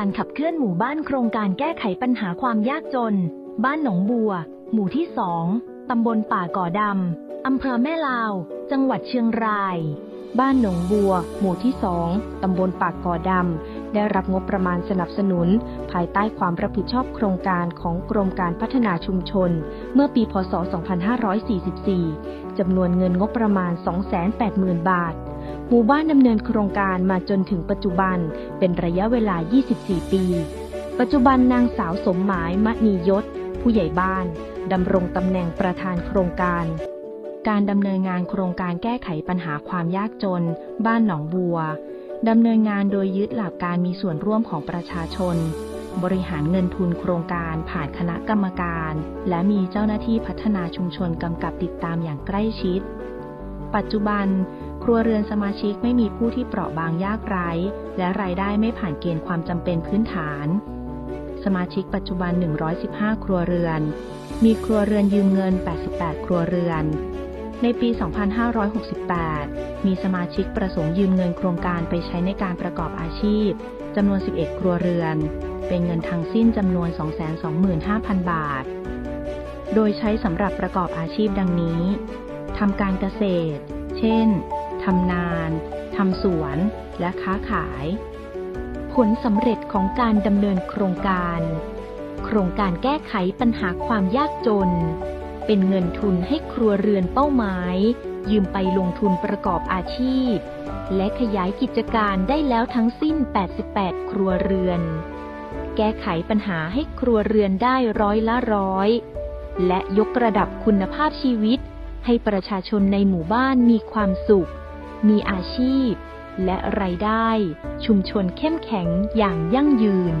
การขับเคลื่อนหมู่บ้านโครงการแก้ไขปัญหาความยากจน บ้านหนองบัว หมู่ที่สองตำบลป่าก่อดำอำเภอแม่ลาว จังหวัดเชียงราย บ้านหนองบัว หมู่ที่2ตำบลปากก่อดำได้รับงบประมาณสนับสนุน ภายใต้ความรับผิดชอบโครงการของกรมการพัฒนาชุมชน เมื่อปีพศ 2544จำนวนเงินงบประมาณ 280,000 บาท หมู่บ้านดำเนินโครงการมาจนถึงปัจจุบันเป็นระยะเวลา 24 ปี ปัจจุบันนางสาวสมหมายมณียศ ผู้ใหญ่บ้านดำรงตำแหน่งประธานโครงการ การดำเนินงานโครงการแก้ไขปัญหาความยากจน บ้านหนองบัวดำเนินงานโดยยึดหลักการมีส่วนร่วมของประชาชน บริหารเงินทุนโครงการผ่านคณะกรรมการ และมีเจ้าหน้าที่พัฒนาชุมชนกำกับติดตามอย่างใกล้ชิด ปัจจุบัน รัวเรือนสมาชิกไม่มีผู้ที่เปราะบางยากไร้ และรายได้ไม่ผ่านเกณฑ์ความจำเป็นพื้นฐาน สมาชิกปัจจุบัน 115 ครัวเรือน มีครัวเรือนยืมเงิน 88 ครัวเรือน ในปี 2568 มีสมาชิกประสงค์ยืมเงินโครงการไปใช้ในการประกอบอาชีพจำนวน 11 ครัวเรือน เป็นเงินทั้งสิ้นจำนวน 225,000 บาท โดยใช้สำหรับประกอบอาชีพดังนี้ทำการเกษตร เช่น ทำนานทำสวนและค้าขาย ผลสำเร็จของการดำเนินโครงการ โครงการแก้ไขปัญหาความยากจน เป็นเงินทุนให้ครัวเรือนเป้าหมาย ยืมไปลงทุนประกอบอาชีพ และขยายกิจการได้แล้วทั้งสิ้น 88 ครัวเรือน แก้ไขปัญหาให้ครัวเรือนได้ร้อยละร้อย และยกระดับคุณภาพชีวิตให้ประชาชนในหมู่บ้านมีความสุข มีอาชีพ และรายได้ชุมชนเข้มแข็งอย่างยั่งยืน